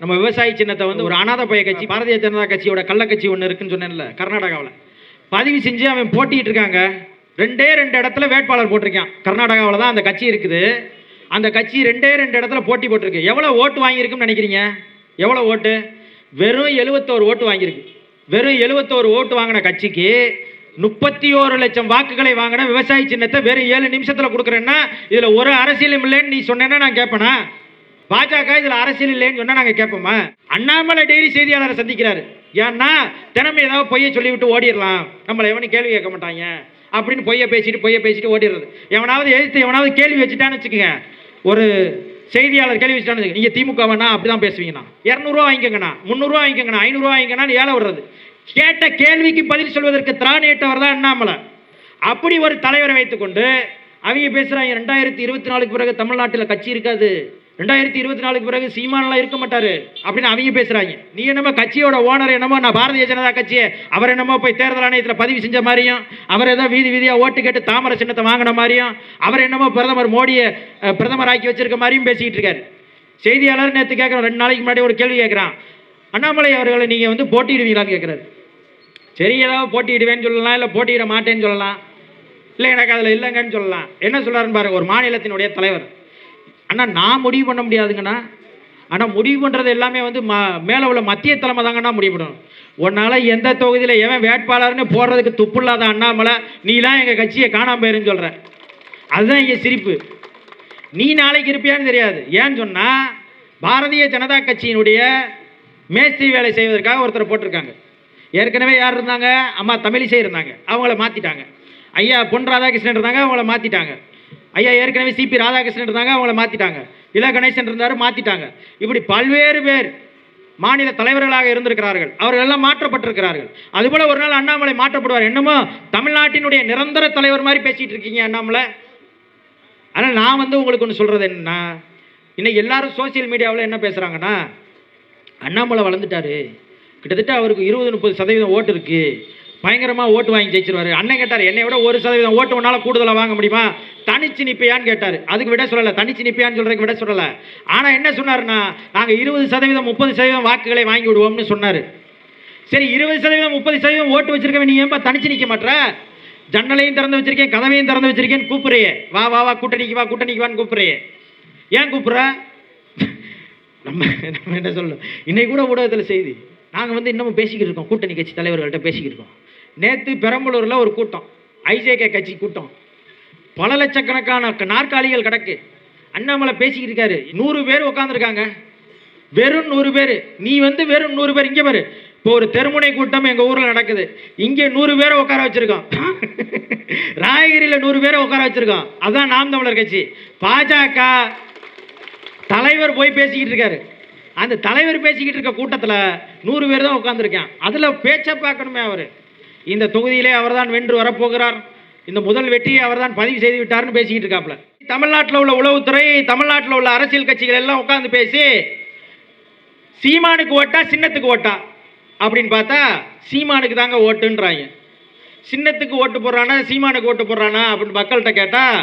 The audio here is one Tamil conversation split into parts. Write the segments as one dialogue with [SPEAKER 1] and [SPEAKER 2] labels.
[SPEAKER 1] நம்ம விவசாய சின்னத்தை வந்து ஒரு அனாதை பய கட்சி பாரதிய ஜனதா கட்சியோட கள்ள கட்சி ஒன்று இருக்குன்னு சொன்னேன்ல கர்நாடகாவில். பதிவு செஞ்சு அவன் போட்டிட்டு இருக்காங்க. ரெண்டே ரெண்டு இடத்துல வேட்பாளர் போட்டிருக்கான். கர்நாடகாவில் தான் அந்த கட்சி இருக்குது. அந்த கட்சி ரெண்டே ரெண்டு இடத்துல போட்டி போட்டிருக்கு. எவ்வளோ ஓட்டு வாங்கியிருக்குன்னு நினைக்கிறீங்க? எவ்வளோ ஓட்டு? வெறும் எழுபத்தோரு ஓட்டு வாங்கியிருக்கு. வெறும் எழுபத்தோரு ஓட்டு வாங்கின கட்சிக்கு முப்பத்தி ஓரு லட்சம் வாக்குகளை வாங்கின விவசாய சின்னத்தை வெறும் ஏழு நிமிஷத்தில் கொடுக்குறேன்னா இதில் ஒரு அரசியலும் இல்லைன்னு நீ சொன்னேன்னா நான் கேட்பேனா? பாஜக இதில் அரசியல் இல்லைன்னு சொன்னா நாங்கள் கேட்போமா? அண்ணாமலை டெய்லி செய்தியாளரை சந்திக்கிறாரு. ஏன்னா தினமும் ஏதாவது பொய்யை சொல்லிவிட்டு ஓடிடலாம். நம்மளை எவனும் கேள்வி கேட்க மாட்டாங்க. அப்படின்னு பொய்யை பேசிட்டு பொய்யை பேசிட்டு ஓடிடுறது. எவனாவது எதிர்த்து எவனாவது கேள்வி வச்சுட்டான்னு வச்சுக்கோங்க. ஒரு செய்தியாளர் கேள்வி வச்சுட்டான்னு நீங்க திமுக வேணா அப்படிதான் பேசுவீங்கண்ணா. இரநூறுவா வாங்கிக்கோங்கண்ணா. முந்நூறுரூவா வாங்கிக்கங்கண்ணா. ஐநூறுரூவா வாங்கிக்கோங்கண்ணா ஏழை விடுறது. கேட்ட கேள்விக்கு பதில் சொல்வதற்கு திராணியிட்டவர் தான் அண்ணாமலை. அப்படி ஒரு தலைவரை வைத்துக்கொண்டு அவங்க பேசுறாங்க ரெண்டாயிரத்தி இருபத்தி நாலுக்கு பிறகு தமிழ்நாட்டில் கட்சி இருக்காது. ரெண்டாயிரத்தி இருபத்தி நாலுக்கு பிறகு சீமானெல்லாம் இருக்க மாட்டாரு அப்படின்னு அவங்க பேசுறாங்க. நீ என்னமோ கட்சியோட ஓனர் என்னமோ நான் பாரதிய ஜனதா கட்சியை அவர் என்னமோ போய் தேர்தல் ஆணையத்தில் பதிவு செஞ்ச மாதிரியும் அவர் ஏதோ வீதி வீதியாக ஓட்டு கேட்டு தாமரை சின்னத்தை வாங்கின மாதிரியும் அவர் என்னமோ பிரதமர் மோடியை பிரதமர் ஆக்கி வச்சிருக்க மாதிரியும் பேசிக்கிட்டு இருக்காரு. செய்தியாளர் நேற்று கேட்குறோம் ரெண்டு நாளைக்கு முன்னாடி ஒரு கேள்வி கேட்குறான் அண்ணாமலை அவர்களை நீங்கள் வந்து போட்டியிடுவீங்களான்னு கேட்குறாரு சரி ஏதாவது போட்டியிடுவேன்னு சொல்லலாம் இல்லை போட்டியிட மாட்டேன்னு சொல்லலாம் இல்லை எனக்கு அதில் இல்லைங்கன்னு சொல்லலாம். என்ன சொல்கிறாருன்னு பாருங்கள் ஒரு மாநிலத்தினுடைய தலைவர். அண்ணா நான் முடிவு பண்ண முடியாதுங்கண்ணா. ஆனால் முடிவு பண்ணுறது எல்லாமே வந்து ம மேலே உள்ள மத்திய தலைமை தாங்கண்ணா முடிவு பண்ணணும். உன்னால் எந்த தொகுதியில் எவன் வேட்பாளர்னு போடுறதுக்கு துப்பு இல்லாத அண்ணாமலை நீலாம் எங்கள் கட்சியை காணாமல் போயிருன்னு சொல்கிற அதுதான் இங்கே சிரிப்பு. நீ நாளைக்கு இருப்பியான்னு தெரியாது. ஏன்னு சொன்னால் பாரதிய ஜனதா கட்சியினுடைய மேஸ்திரி வேலை செய்வதற்காக ஒருத்தர் போட்டிருக்காங்க. ஏற்கனவே யார் இருந்தாங்க? அம்மா தமிழிசை இருந்தாங்க. அவங்கள மாற்றிட்டாங்க ஐயா பொன் ராதாகிருஷ்ணன் இருந்தாங்க அவங்கள மாற்றிட்டாங்க ஐயா ஏற்கனவே சிபி ராதாகிருஷ்ணன் இருந்தாங்க அவங்கள மாற்றிட்டாங்க இல கணேசன் இருந்தார் மாற்றிட்டாங்க இப்படி பல்வேறு பேர் மாநில தலைவர்களாக இருந்திருக்கிறார்கள். அவர்கள் எல்லாம் மாற்றப்பட்டிருக்கிறார்கள். அதுபோல ஒரு நாள் அண்ணாமலை மாற்றப்படுவார். என்னமோ தமிழ்நாட்டினுடைய நிரந்தர தலைவர் மாதிரி பேசிட்டு இருக்கீங்க அண்ணாமலை. ஆனால் நான் வந்து உங்களுக்கு ஒன்று சொல்கிறது என்னன்னா இன்னைக்கு எல்லாரும் சோஷியல் மீடியாவில் என்ன பேசுகிறாங்கன்னா அண்ணாமலை வளர்ந்துட்டாரு. கிட்டத்தட்ட அவருக்கு இருபது முப்பது சதவீதம் ஓட்டு இருக்குது பயங்கரமாக ஓட்டு வாங்கி ஜெயிச்சிருவாரு. அண்ணன் கேட்டார் என்னை விட ஒரு சதவீதம் ஓட்டு உன்னால் கூடுதலாக வாங்க முடியுமா? தனிச்சு நிற்பியான்னு கேட்டார். அதுக்கு விட சொல்லலை. தனிச்சு நிற்பியான்னு சொல்கிறதுக்கு விட சொல்லலை. ஆனால் என்ன சொன்னாருன்னா நாங்கள் இருபது சதவீதம் முப்பது சதவீதம் வாக்குகளை வாங்கி விடுவோம்னு சொன்னார். சரி இருபது சதவீதம் முப்பது சதவீதம் ஓட்டு வச்சிருக்கவன் நீ ஏன்பா தனிச்சு நிற்க மாட்டேற ஜன்னலையும் திறந்து வச்சிருக்கேன் கதவையும் திறந்து வச்சிருக்கேன் கூப்பிடுறியே. வா வா வா கூட்டணிக்கு வா கூட்டணிக்கு வான்னு கூப்பிடுறியே. ஏன் கூப்பிடுற? நம்ம நம்ம என்ன சொல்லணும்? இன்னைக்கு கூட ஊடகத்தில் செய்தி. நாங்கள் வந்து இன்னமும் பேசிக்கிட்டு இருக்கோம். கூட்டணி கட்சி தலைவர்கள்ட்ட பேசிக்கிட்டு இருக்கோம். நேற்று பெரம்பலூரில் ஒரு கூட்டம் ஐஜேகே கட்சி கூட்டம். பல லட்சக்கணக்கான நாற்காலிகள் கிடக்கு. அண்ணாமலை பேசிக்கிட்டு இருக்காரு நூறு பேர் உட்காந்துருக்காங்க வெறும் நூறு பேர். நீ வந்து வெறும் நூறு பேர் இங்கே பாரு. இப்போ ஒரு தெருமுனை கூட்டம் எங்கள் ஊரில் நடக்குது. இங்கே நூறு பேரை உட்கார வச்சுருக்கோம். ராயகிரியில் நூறு பேரை உட்கார வச்சுருக்கோம். அதுதான் நாம் தமிழர் கட்சி. பாஜக தலைவர் போய் பேசிக்கிட்டு இருக்காரு. அந்த தலைவர் பேசிக்கிட்டு இருக்க கூட்டத்தில் நூறு பேர் தான் உட்காந்துருக்கேன் அதில் பேச்சை பார்க்கணுமே அவர். இந்த தொகுதியிலே அவர்தான் வென்று வரப்போகிறார். இந்த முதல் வெற்றியை அவர்தான் பதிவு செய்து விட்டார்னு பேசிக்கிட்டு இருக்காப்புல. தமிழ்நாட்டில் உள்ள உளவுத்துறை தமிழ்நாட்டில் உள்ள அரசியல் கட்சிகள் எல்லாம் உட்காந்து பேசி சீமானுக்கு ஓட்டா சின்னத்துக்கு ஓட்டா அப்படின்னு பார்த்தா சீமானுக்கு தாங்க ஓட்டுன்றாங்க. சின்னத்துக்கு ஓட்டு போடுறானா சீமானுக்கு ஓட்டு போடுறானா அப்படின்னு மக்கள்கிட்ட கேட்டால்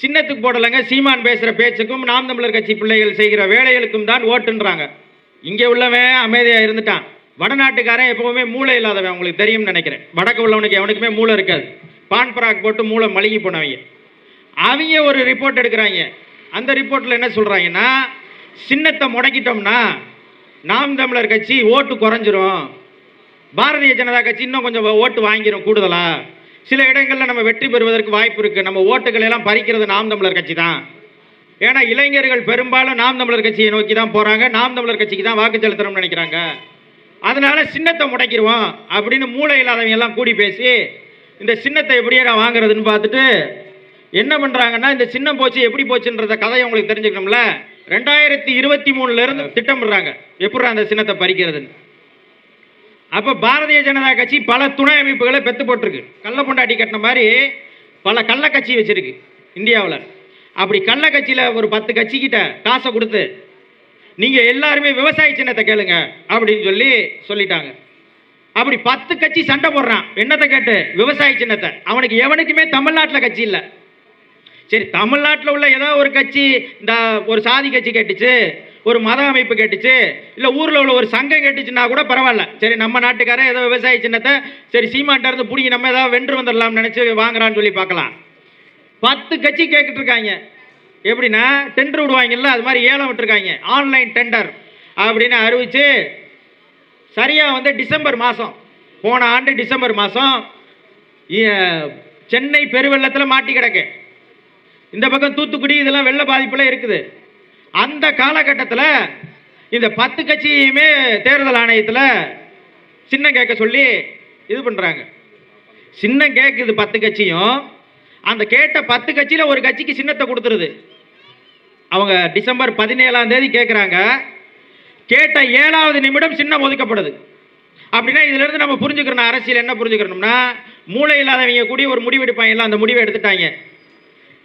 [SPEAKER 1] சின்னத்துக்கு போடலைங்க சீமான் பேசுகிற பேச்சுக்கும் நாம் தமிழர் கட்சி பிள்ளைகள் செய்கிற வேலைகளுக்கும் தான் ஓட்டுன்றாங்க. இங்கே உள்ளவன் அமைதியாக இருந்துட்டான். வடநாட்டுக்காரன் எப்பவுமே மூளை இல்லாதவன் அவங்களுக்கு தெரியும்னு நினைக்கிறேன். வடக்கு உள்ளவனுக்கு எவனுக்குமே மூளை இருக்காது. பான் பராக் போட்டு மூளை மழுகி போனவங்க. அவங்க ஒரு ரிப்போர்ட் எடுக்கிறாங்க. அந்த ரிப்போர்ட்டில் என்ன சொல்கிறாங்கன்னா சின்னத்தை முடக்கிட்டோம்னா நாம் தமிழர் கட்சி ஓட்டு குறைஞ்சிரும். பாரதிய ஜனதா கட்சி இன்னும் கொஞ்சம் ஓட்டு வாங்கிரும் கூடுதலா? சில இடங்களில் நம்ம வெற்றி பெறுவதற்கு வாய்ப்பு இருக்குது நம்ம ஓட்டுகள் எல்லாம் பறிக்கிறது நாம் தமிழர் கட்சி தான். ஏன்னா இளைஞர்கள் பெரும்பாலும் நாம் தமிழர் கட்சியை நோக்கி தான் போகிறாங்க நாம் தமிழர் கட்சிக்கு தான் வாக்கு செலுத்தணும்னு நினைக்கிறாங்க. அதனால சின்னத்தை முடக்கிடுவோம் அப்படின்னு மூளை இல்லாதவங்க எல்லாம் கூடி பேசி இந்த சின்னத்தை எப்படியே நான் வாங்குறதுன்னு பார்த்துட்டு என்ன பண்ணுறாங்கன்னா இந்த சின்னம் போச்சு எப்படி போச்சுன்றத கதையை உங்களுக்கு தெரிஞ்சுக்கணும்ல? ரெண்டாயிரத்தி இருபத்தி மூணுலேருந்து திட்டமிடுறாங்க. எப்படி அந்த சின்னத்தை பறிக்கிறதுன்னு? அப்போ பாரதிய ஜனதா கட்சி பல துணை அமைப்புகளை பெத்து போட்டிருக்கு. கள்ள பொண்டாட்டி கட்டின மாதிரி பல கள்ள கட்சி வச்சுருக்கு இந்தியாவில். அப்படி கள்ள கட்சியில் ஒரு பத்து கட்சிக்கிட்ட காசை கொடுத்து நீங்க எல்லாருமே விவசாய சின்னத்தை கேளுங்க அப்படின்னு சொல்லி சொல்லிட்டாங்க. அப்படி பத்து கட்சி சண்டை போடுறான். என்னத்தை கேட்டு? விவசாய சின்னத்தை. அவனுக்கு எவனுக்குமே தமிழ்நாட்டில் கட்சி இல்லை. சரி தமிழ்நாட்டில் உள்ள ஏதோ ஒரு கட்சி இந்த ஒரு சாதி கட்சி கேட்டுச்சு ஒரு மத அமைப்பு கேட்டுச்சு இல்லை ஊரில் உள்ள ஒரு சங்கம் கேட்டுச்சுன்னா கூட பரவாயில்ல. சரி நம்ம நாட்டுக்காரன் ஏதோ விவசாய சின்னத்தை சரி சீமான்ட்ட இருந்து பிடிங்கி நம்ம ஏதாவது வென்று வந்துடலாம்னு நினச்சி வாங்குறான்னு சொல்லி பார்க்கலாம். பத்து கட்சி கேட்டுட்டு இருக்காங்க. எப்படின்னா டெண்டர் விடுவாங்கல்ல அது மாதிரி ஏலம் விட்டுருக்காங்க. ஆன்லைன் டெண்டர் அப்படின்னு அறிவிச்சு சரியாக வந்து டிசம்பர் மாதம் போன ஆண்டு டிசம்பர் மாதம் சென்னை பெருவெள்ளத்தில் மாட்டி கிடக்கு. இந்த பக்கம் தூத்துக்குடி இதெல்லாம் வெள்ள பாதிப்புலாம் இருக்குது. அந்த காலகட்டத்தில் இந்த பத்து கட்சியுமே தேர்தல் ஆணையத்தில் சின்னம் கேட்க சொல்லி இது பண்ணுறாங்க சின்னம் கேட்குது பத்து கட்சியும் அந்த கேட்ட பத்து கட்சியில் ஒரு கட்சிக்கு சின்னத்தை கொடுத்துருது. அவங்க டிசம்பர் பதினேழாம் தேதி கேட்குறாங்க கேட்ட ஏழாவது நிமிடம் சின்னம் ஒதுக்கப்படுது. அப்படின்னா இதுலேருந்து நம்ம புரிஞ்சுக்கிறோம் அரசியல் என்ன புரிஞ்சுக்கணும்னா மூளை இல்லாதவங்க கூடிய ஒரு முடிவு எடுப்பாங்கல்ல அந்த முடிவை எடுத்துட்டாங்க.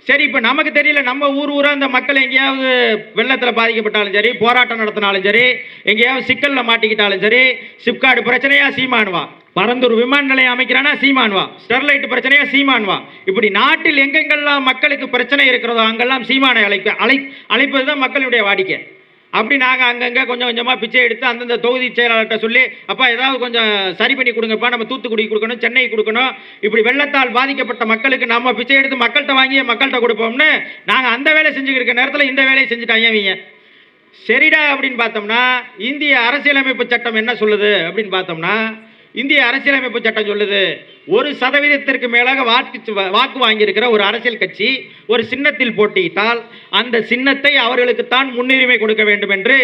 [SPEAKER 1] சரி இப்போ நமக்கு தெரியல நம்ம ஊர் ஊராக இந்த மக்கள் எங்கேயாவது வெள்ளத்தில் பாதிக்கப்பட்டாலும் சரி போராட்டம் நடத்தினாலும் சரி எங்கேயாவது சிக்கலில் மாட்டிக்கிட்டாலும் சரி சிப்காடு பிரச்சனையாக சீமானுவான் பரந்தூர் விமான நிலையம் அமைக்கிறானா? சீமானுவா ஸ்டெர்லைட் பிரச்சனையா? சீமானுவா இப்படி நாட்டில் எங்கெங்கெல்லாம் மக்களுக்கு பிரச்சனை இருக்கிறதோ அங்கெல்லாம் சீமானை அழைக்க அழை அழைப்பது தான் மக்களுடைய வாடிக்கை. அப்படி நாங்கள் அங்கங்கே கொஞ்சம் கொஞ்சமாக பிச்சை எடுத்து அந்தந்த தொகுதி செயலாளர்கிட்ட சொல்லி அப்பா ஏதாவது கொஞ்சம் சரி பண்ணி கொடுங்கப்பா. நம்ம தூத்துக்குடி கொடுக்கணும் சென்னை கொடுக்கணும். இப்படி வெள்ளத்தால் பாதிக்கப்பட்ட மக்களுக்கு நம்ம பிச்சை எடுத்து மக்கள்கிட்ட வாங்கி மக்கள்கிட்ட கொடுப்போம்னு நாங்கள் அந்த வேலை செஞ்சுக்கிட்டு இருக்க நேரத்தில் இந்த வேலையை செஞ்சுட்டாங்க இவங்க? சரிடா அப்படின்னு பார்த்தோம்னா இந்திய அரசியலமைப்பு சட்டம் என்ன சொல்லுது அப்படின்னு பார்த்தோம்னா இந்திய அரசியலமைப்பு சட்டம் சொல்லுது. ஒரு சதவீதத்திற்கு மேலாக வாக்கு வாக்கு வாங்கியிருக்கிற ஒரு அரசியல் கட்சி ஒரு சின்னத்தில் போட்டியிட்டால் அந்த சின்னத்தை அவர்களுக்குத்தான் முன்னுரிமை கொடுக்க வேண்டும் என்று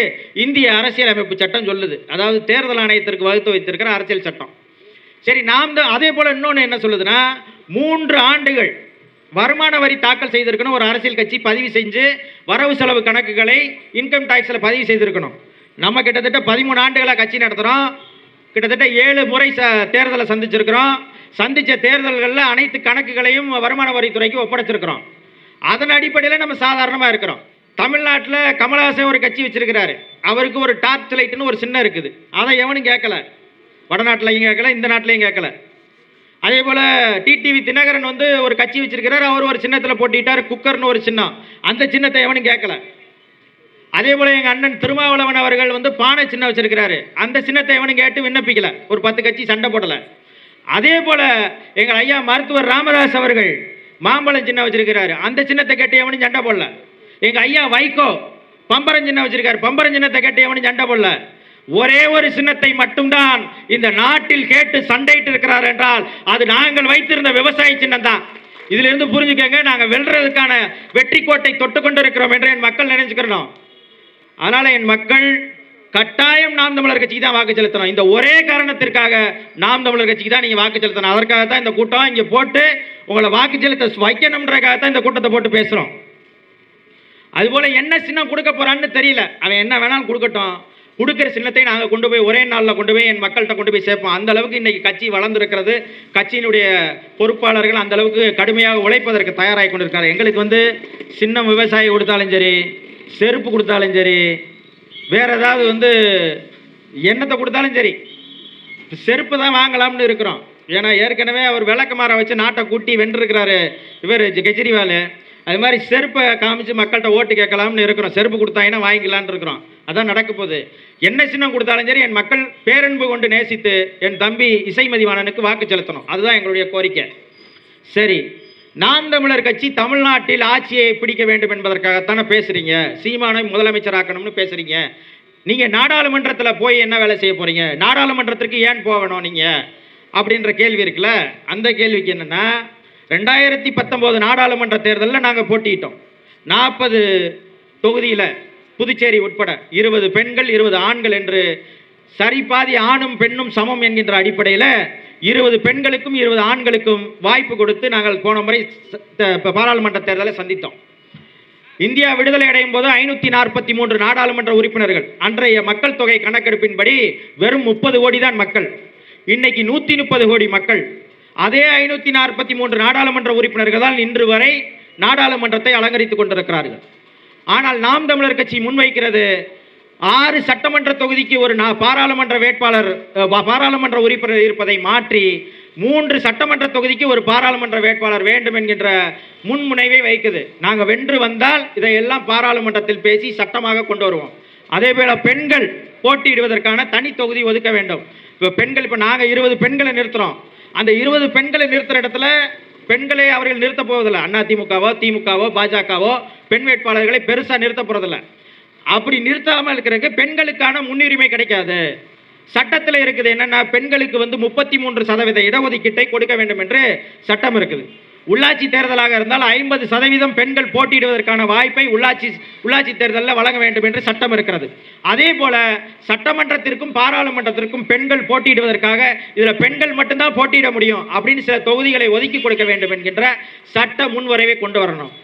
[SPEAKER 1] இந்திய அரசியலமைப்பு சட்டம் சொல்லுது. அதாவது தேர்தல் ஆணையத்திற்கு வகுத்து வைத்திருக்கிற அரசியல் சட்டம். சரி நாம் தான் அதே போல் இன்னொன்று என்ன சொல்லுதுன்னா மூன்று ஆண்டுகள் வருமான வரி தாக்கல் செய்திருக்கணும். ஒரு அரசியல் கட்சி பதிவு செஞ்சு வரவு செலவு கணக்குகளை இன்கம் டேக்ஸில் பதிவு செய்திருக்கணும். நம்ம கிட்டத்தட்ட பதிமூணு ஆண்டுகளாக கட்சி நடத்துகிறோம் கிட்டத்தட்ட ஏழு முறை ச தேர்தலை சந்திச்சிருக்கிறோம். சந்தித்த தேர்தல்களில் அனைத்து கணக்குகளையும் வருமான வரித்துறைக்கு ஒப்படைச்சிருக்கிறோம். அதன் அடிப்படையில் நம்ம சாதாரணமாக இருக்கிறோம். தமிழ்நாட்டில் கமலஹாசன் ஒரு கட்சி வச்சிருக்கிறாரு. அவருக்கு ஒரு டார்ச் லைட்டுன்னு ஒரு சின்னம் இருக்குது. அதை எவனும் கேட்கல. வடநாட்டிலையும் கேட்கல இந்த நாட்டிலையும் கேட்கல. அதே போல் டிடிவி தினகரன் வந்து ஒரு கட்சி வச்சிருக்கிறார். அவர் ஒரு சின்னத்தில் போட்டிட்டார். குக்கர்னு ஒரு சின்னம். அந்த சின்னத்தை எவனும் கேட்கல. அதே போல் எங்கள் அண்ணன் திருமாவளவன் அவர்கள் வந்து பானை சின்ன வச்சிருக்கிறாரு. அந்த சின்னத்தை எவனும் கேட்டு விண்ணப்பிக்கல. ஒரு பத்து கட்சி சண்டை போடலை. அதே போல் எங்கள் ஐயா மருத்துவர் ராமதாஸ் அவர்கள் மாம்பழம் சின்ன வச்சிருக்கிறாரு. அந்த சின்னத்தை கேட்டு எவனும் சண்டை போடல. எங்கள் ஐயா வைகோ பம்பரம் சின்ன வச்சிருக்காரு. பம்பரம் சின்னத்தை கேட்டு எவனும் சண்டை போடல. ஒரே ஒரு சின்னத்தை மட்டும்தான் இந்த நாட்டில் கேட்டு சண்டையிட்டு இருக்கிறார் என்றால் அது நாங்கள் வைத்திருந்த விவசாய சின்னம் தான் இதுல இருந்து புரிஞ்சுக்கங்க நாங்கள் வெல்றதுக்கான வெற்றி கோட்டை தொட்டு கொண்டு இருக்கிறோம் என்று என் மக்கள் நினைச்சுக்கிறோம் அதனால என் மக்கள் கட்டாயம் நாம் தமிழர் கட்சிக்கு தான் வாக்கு செலுத்தணும். இந்த ஒரே காரணத்திற்காக நாம் தமிழர் கட்சிக்கு தான் நீங்க வாக்கு செலுத்தணும். அதற்காக தான் இந்த கூட்டம் இங்க போட்டு உங்களை வாக்கு செலுத்த வைக்கணும்ன்றக்காக தான் இந்த கூட்டத்தை போட்டு பேசுறோம். அதுபோல என்ன சின்னம் கொடுக்க போறான்னு தெரியல. அவன் என்ன வேணாலும் கொடுக்கட்டும். கொடுக்குற சின்னத்தை நாங்கள் கொண்டு போய் ஒரே நாளில் கொண்டு போய் என் மக்கள்கிட்ட கொண்டு போய் சேர்ப்போம். அந்த அளவுக்கு இன்னைக்கு கட்சி வளர்ந்துருக்கிறது. கட்சியினுடைய பொறுப்பாளர்கள் அந்த அளவுக்கு கடுமையாக உழைப்பதற்கு தயாராகி கொண்டிருக்காரு எங்களுக்கு வந்து சின்னம் விவசாயி கொடுத்தாலும் சரி செருப்பு கொடுத்தாலும் சரி வேறு ஏதாவது வந்து எண்ணத்தை கொடுத்தாலும் சரி செருப்பு தான் வாங்கலாம்னு இருக்கிறோம். ஏன்னா ஏற்கனவே அவர் விளக்கமாற வச்சு நாட்டை கூட்டி வென்றிருக்கிறாரு இவர் கெஜ்ரிவால். அது மாதிரி செருப்பை காமிச்சு மக்கள்கிட்ட ஓட்டு கேட்கலாம்னு இருக்கிறோம். செருப்பு கொடுத்தாங்கன்னா வாங்கிக்கலாம்னு இருக்கிறோம். அதான் நடக்க போகுது. என்ன சின்னம் கொடுத்தாலும் சரி என் மக்கள் பேரன்பு கொண்டு நேசித்து என் தம்பி இசை மதிவாணனுக்கு வாக்கு செலுத்தணும். அதுதான் எங்களுடைய கோரிக்கை. சரி நாம் தமிழர் கட்சி தமிழ்நாட்டில் ஆட்சியை பிடிக்க வேண்டும் என்பதற்காகத்தானே பேசுறீங்க. சீமானை முதலமைச்சராக்கணும்னு பேசுறீங்க. நீங்க நாடாளுமன்றத்தில் போய் என்ன வேலை செய்ய போறீங்க? நாடாளுமன்றத்திற்கு ஏன் போகணும் நீங்க? அப்படின்ற கேள்வி இருக்குல்ல? அந்த கேள்விக்கு என்னன்னா ரெண்டாயிரத்தி பத்தொம்போது நாடாளுமன்ற தேர்தலில் நாங்கள் போட்டியிட்டோம். நாற்பது தொகுதியில் புதுச்சேரி உட்பட இருபது பெண்கள் இருபது ஆண்கள் என்று சரி பாதி ஆணும் பெண்ணும் சமம் என்கின்ற அடிப்படையில் இருபது பெண்களுக்கும் இருபது ஆண்களுக்கும் வாய்ப்பு கொடுத்து நாங்கள் போன முறை பாராளுமன்ற தேர்தலை சந்தித்தோம். இந்தியா விடுதலை அடையும் போது ஐநூற்றி நாற்பத்தி மூன்று நாடாளுமன்ற உறுப்பினர்கள் அன்றைய மக்கள் தொகை கணக்கெடுப்பின்படி வெறும் முப்பது கோடி தான் மக்கள். இன்னைக்கு நூற்றி முப்பது கோடி மக்கள். அதே ஐநூற்றி நாற்பத்தி மூன்று நாடாளுமன்ற உறுப்பினர்கள் தான் இன்று வரை நாடாளுமன்றத்தை அலங்கரித்துக் கொண்டிருக்கிறார்கள். ஆனால் நாம் தமிழர் கட்சி முன்வைக்கிறது ஆறு சட்டமன்ற தொகுதிக்கு ஒரு நான் பாராளுமன்ற வேட்பாளர் பாராளுமன்ற உறுப்பினர் இருப்பதை மாற்றி மூன்று சட்டமன்ற தொகுதிக்கு ஒரு பாராளுமன்ற வேட்பாளர் வேண்டும் என்கின்ற முன்முனைவை வைக்குது. நாங்கள் வென்று வந்தால் இதையெல்லாம் பாராளுமன்றத்தில் பேசி சட்டமாக கொண்டு வருவோம். அதே போல பெண்கள் போட்டியிடுவதற்கான தனி தொகுதி ஒதுக்க வேண்டும். இப்போ பெண்கள் இப்போ நாங்கள் இருபது பெண்களை நிறுத்துறோம். அந்த இருபது பெண்களை நிறுத்துற இடத்துல பெண்களை அவர்கள் நிறுத்த போவதில்லை. அண்ணா திமுகவோ திமுகவோ பாஜகவோ பெண் வேட்பாளர்களை பெருசாக நிறுத்த போறதில்ல. அப்படி நிறுத்தாமல் இருக்கிறதுக்கு பெண்களுக்கான முன்னுரிமை கிடைக்காது. சட்டத்தில் இருக்குது என்னென்னா பெண்களுக்கு வந்து முப்பத்தி மூன்று சதவீத இடஒதுக்கீட்டை கொடுக்க வேண்டும் என்று சட்டம் இருக்குது. உள்ளாட்சி தேர்தலாக இருந்தால் ஐம்பது சதவீதம் பெண்கள் போட்டியிடுவதற்கான வாய்ப்பை உள்ளாட்சி உள்ளாட்சி தேர்தலில் வழங்க வேண்டும் என்று சட்டம் இருக்கிறது. அதே போல சட்டமன்றத்திற்கும் பாராளுமன்றத்திற்கும் பெண்கள் போட்டியிடுவதற்காக இதில் பெண்கள் மட்டும்தான் போட்டியிட முடியும் அப்படின்னு சில தொகுதிகளை ஒதுக்கி கொடுக்க வேண்டும் என்கின்ற சட்ட முன்வரைவை கொண்டு வரணும்.